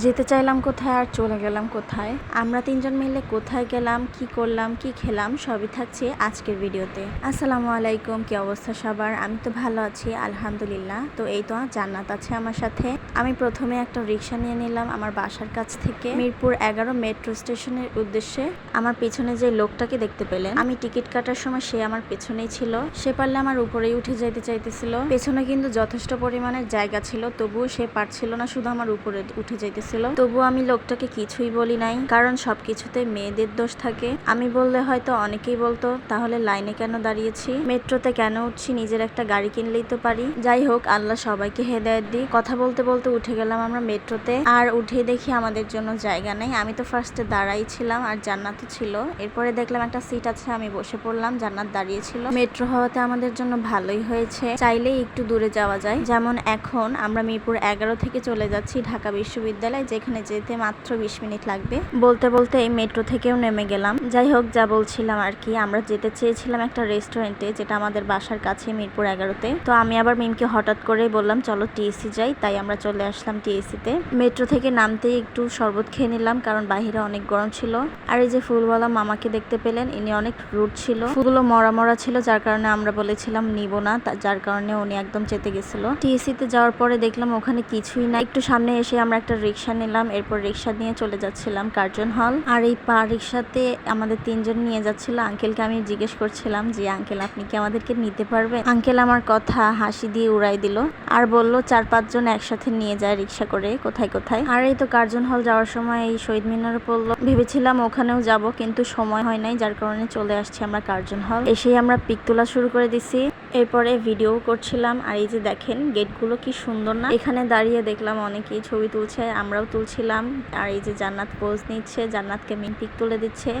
যেতে চাইলাম কোথায় আর চলে গেলাম কোথায়? আমরা তিনজন মিলে কোথায় গেলাম, কি করলাম, কি খেলাম, সবই থাকছে আজকের ভিডিওতে। আসসালামু আলাইকুম, কি অবস্থা সবার? আমি তো ভালো আছি, আলহামদুলিল্লাহ। তো এই তো, জান্নাত আছে আমার সাথে। আমি প্রথমে একটা রিক্সা নিয়ে নিলাম আমার বাসার কাছ থেকে। মিরপুর এগারো মেট্রো স্টেশনের উদ্দেশ্যে আমার পেছনে যে লোকটাকে দেখতে পেলেন। আমি টিকিট কাটার সময় সে আমার পেছনেই ছিল। সে পারলে আমার উপরেই উঠে যাইতে চাইতেছিল। পেছনে কিন্তু যথেষ্ট পরিমাণের জায়গা ছিল, তবুও সে পারছিল না শুধু আমার উপরে উঠে যাইতেছিল তবুও আমি লোকটাকে কিছুই বলি নাই, কারণ সবকিছুতে মেয়েদের দোষ থাকে। আমি বললে হয়তো অনেকেই বলতো, তাহলে লাইনে কেন দাঁড়িয়েছি? মেট্রোতে কেন উঠছি? নিজের একটা গাড়ি কিনলেই তো পারি। যাই হোক, আল্লাহ সবাইকে হেদায়ত দিই কথা বলতে বলতে উঠে গেলাম আমরা মেট্রোতে। আর উঠে দেখি আমাদের জন্য জায়গা নেই। আমি তো ফার্স্টে দাঁড়াই ছিলাম, আর জান্নাতও ছিল। এরপরে দেখলাম একটা সিট আছে, আমি বসে পড়লাম, জান্নাত দাঁড়িয়েছিল। মেট্রো হওয়াতে আমাদের জন্য ভালোই হয়েছে। চাইলেই একটু দূরে যাওয়া যায়। যেমন এখন, আমরা মিরপুর এগারো থেকে চলে যাচ্ছি ঢাকা বিশ্ববিদ্যালয়। যেখানে যেতে মাত্র বিশ মিনিট লাগবে। বলতে বলতে এই মেট্রো থেকেও নেমে গেলাম। যাই হোক, যা বলছিলাম আর কি, আমরা যেতে চেয়েছিলাম একটা রেস্টুরেন্টে, যেটা আমাদের বাসার কাছে মিরপুর এগারোতে। তো আমি আবার মিমকে হঠাৎ করেই বললাম, চলো টিএসি যাই। তাই আমরা চলে আসলাম টিএসিতে। মেট্রো থেকে নামতেই একটু শরবত খেয়ে নিলাম, কারণ বাহিরে অনেক গরম ছিল। আর এই যে ফুলওয়ালা মামাকে দেখতে পেলেন, ইনি অনেক রুট ছিল। ফুলগুলো মরা মরা ছিল, যার কারণে আমরা বলেছিলাম, নিব না। যার কারণে উনি একদম চেতে গেছিল। টিএসিতে যাওয়ার পরে দেখলাম ওখানে কিছুই না একটু সামনে এসে আমরা একটা রিক্সা নিলাম, এরপর রিক্সা নিয়ে চলে যাচ্ছিলাম কার্জন হল। আর এই পা রিক্সাতে আমাদের তিনজন নিয়ে যাচ্ছিল। আঙ্কেলকে আমি জিজ্ঞেস করছিলাম যে, আঙ্কেল, আপনি কি আমাদেরকে নিতে পারবেন? আঙ্কেল আমার কথা হাসি দিয়ে উড়াই দিল আর বলল, চার পাঁচজন একসাথে নিয়ে যায় রিক্সা করে, কোথায় কোথায়? আর এই তো কার্জন হল যাওয়ার সময় এই শহীদ মিনার পড়ল। ভেবেছিলাম ওখানেও যাব, কিন্তু সময় হয় নাই, যার কারণে চলে আসছি আমরা কার্জন হল। এসেই আমরা পিক তোলা শুরু করে দিছি। এরপরে ভিডিও করছিলাম আর এই যে দেখেন গেটগুলো কি সুন্দর না। এখানে দাঁড়িয়ে দেখলাম অনেকেই ছবি তুলছে আমরাও তুলছিলাম আর এই যে জান্নাত পোজ নিচ্ছে জান্নাতকে মিম পিক তুলে দিচ্ছে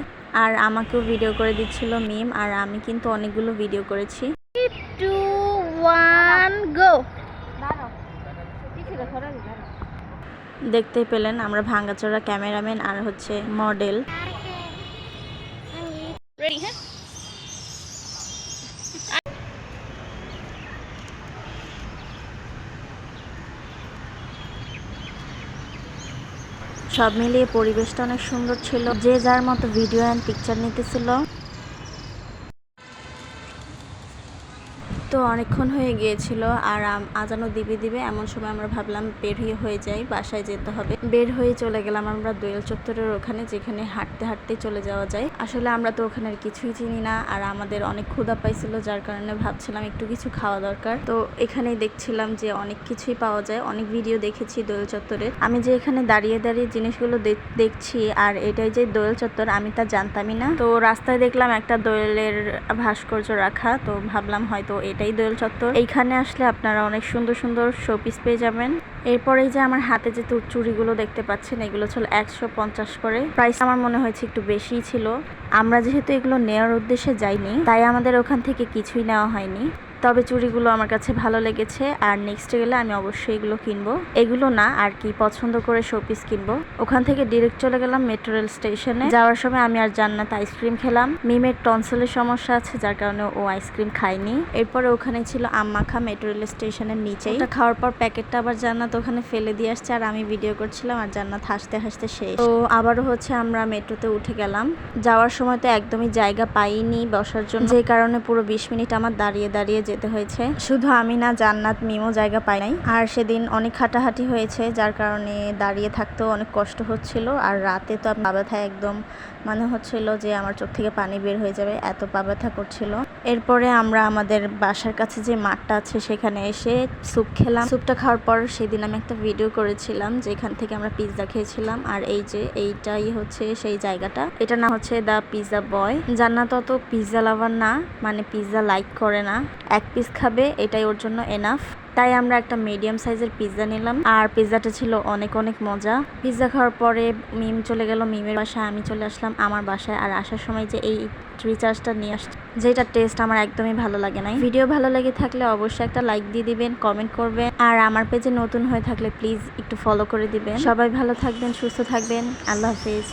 আর আমাকেও ভিডিও করে দিচ্ছিল মিম আর আমি কিন্তু অনেকগুলো ভিডিও করেছি। টু ওয়ান গো দেখতেই পেলেন আমরা ভাঙ্গাচোরা ক্যামেরাম্যান আর হচ্ছে মডেল। রেডি হ্যাঁ? সব মিলিয়ে পরিবেশটা অনেক সুন্দর ছিল। যে যার মতো ভিডিও অ্যান্ড পিকচার নিতেছিল। তো অনেকক্ষণ হয়ে গিয়েছিল আর আজানও দিবে দিবে এমন সময় আমরা ভাবলাম বের হয়ে হয়ে যাই, বাসায় যেতে হবে। বের হয়ে চলে গেলাম আমরা দোয়েল চত্বরের ওখানে, যেখানে হাঁটতে হাঁটতে চলে যাওয়া যায়। আসলে আমরা তো ওখানে কিছুই চিনি না আর আমাদের অনেক ক্ষুধা পাইছিল, যার কারণে ভাবছিলাম একটু কিছু খাওয়া দরকার। তো এখানেই দেখছিলাম যে অনেক কিছুই পাওয়া যায়, অনেক ভিডিও দেখেছি দোয়েল চত্বরের আমি যে এখানে দাঁড়িয়ে দাঁড়িয়ে জিনিসগুলো দেখ- দেখছি আর এটাই যে দোয়েল চত্বর, আমি তা জানতামই না। তো রাস্তায় দেখলাম একটা দোয়েলের ভাস্কর্য রাখা, তো ভাবলাম হয়তো এটাই দোয়েল চত্বর। এইখানে আসলে আপনারা অনেক সুন্দর সুন্দর শোপিস পেয়ে যাবেন। এরপর এই যে আমার হাতে যে চুড়িগুলো দেখতে পাচ্ছেন, এগুলো ছিল একশো পঞ্চাশ করে। প্রাইস আমার মনে হয়েছে একটু বেশিই ছিল। আমরা যেহেতু এগুলো নেওয়ার উদ্দেশ্যে যাইনি, তাই আমাদের ওখান থেকে কিছুই নেওয়া হয়নি। তবে চুড়িগুলো আমার কাছে ভালো লেগেছে, আর নেক্সট গেলে আমি অবশ্যই এগুলো কিনবো। এগুলো না আর কি পছন্দ করে শোপিস কিনবো। ওখান থেকে ডিরেক্ট চলে গেলাম মেট্রো রেল স্টেশনে যাওয়ার সময় আমি আর জান্নাত আইসক্রিম খেলাম। মিমের টনসেলের সমস্যা আছে, যার কারণে ও আইসক্রিম খায়নি। এরপরে ওখানে ছিল আম্মাখা মেট্রো রেল স্টেশনের ওটা খাওয়ার পর প্যাকেটটা আবার জান্নাত ওখানে ফেলে দিয়ে আসছে, আর আমি ভিডিও করছিলাম, আর জান্নাত হাসতে হাসতে শেষ। তো আবারও হচ্ছে আমরা মেট্রোতে উঠে গেলাম। যাওয়ার সময় তো একদমই জায়গা পাইনি বসার জন্য। যে কারণে পুরো বিশ মিনিট আমার দাঁড়িয়ে দাঁড়িয়ে যেতে হয়েছে। শুধু আমি না, জান্নাত মিমো জায়গা পাই নাই। আর সেদিন অনেক হাঁটাহাঁটি হয়েছে, যার কারণে দাঁড়িয়ে থাকতেও অনেক কষ্ট হচ্ছিল। আর রাতে তো পা ব্যথা একদম মানে হচ্ছিল যে আমার চোখ থেকে পানি বের হয়ে যাবে, এত পা ব্যথা করছিল। এরপরে আমরা আমাদের বাসার কাছে যে মাঠটা আছে, সেখানে এসে স্যুপ খেলাম। স্যুপটা খাওয়ার পর সেদিন আমি একটা ভিডিও করেছিলাম, যেখান থেকে আমরা পিৎজা খেয়েছিলাম। আর এই যে এইটাই হচ্ছে সেই জায়গাটা। এটা না হচ্ছে দ্য পিৎজা বয়। জান্নাত অত পিৎজা লাভার না মানে পিৎজা লাইক করে না। এক পিস খাবে, এটাই ওর জন্য এনাফ তাই আমরা একটা মিডিয়াম সাইজের পিৎজা নিলাম। আর পিৎজাটা ছিল অনেক অনেক মজা। পিৎজা খাওয়ার পরে মিম চলে গেল মিমের বাসায়, আমি চলে আসলাম আমার বাসায়। আর আসার সময় যে এই রিচার্জটা নিয়ে আসছে যেটা টেস্ট আমার একদমই ভালো লাগে নাই। ভিডিও ভালো লাগে থাকলে অবশ্যই একটা লাইক দিয়ে দিবেন কমেন্ট করবেন। আর আমার পেজে নতুন হয়ে থাকলে প্লিজ একটু ফলো করে দিবেন। সবাই ভালো থাকবেন, সুস্থ থাকবেন। আল্লাহ হাফিজ।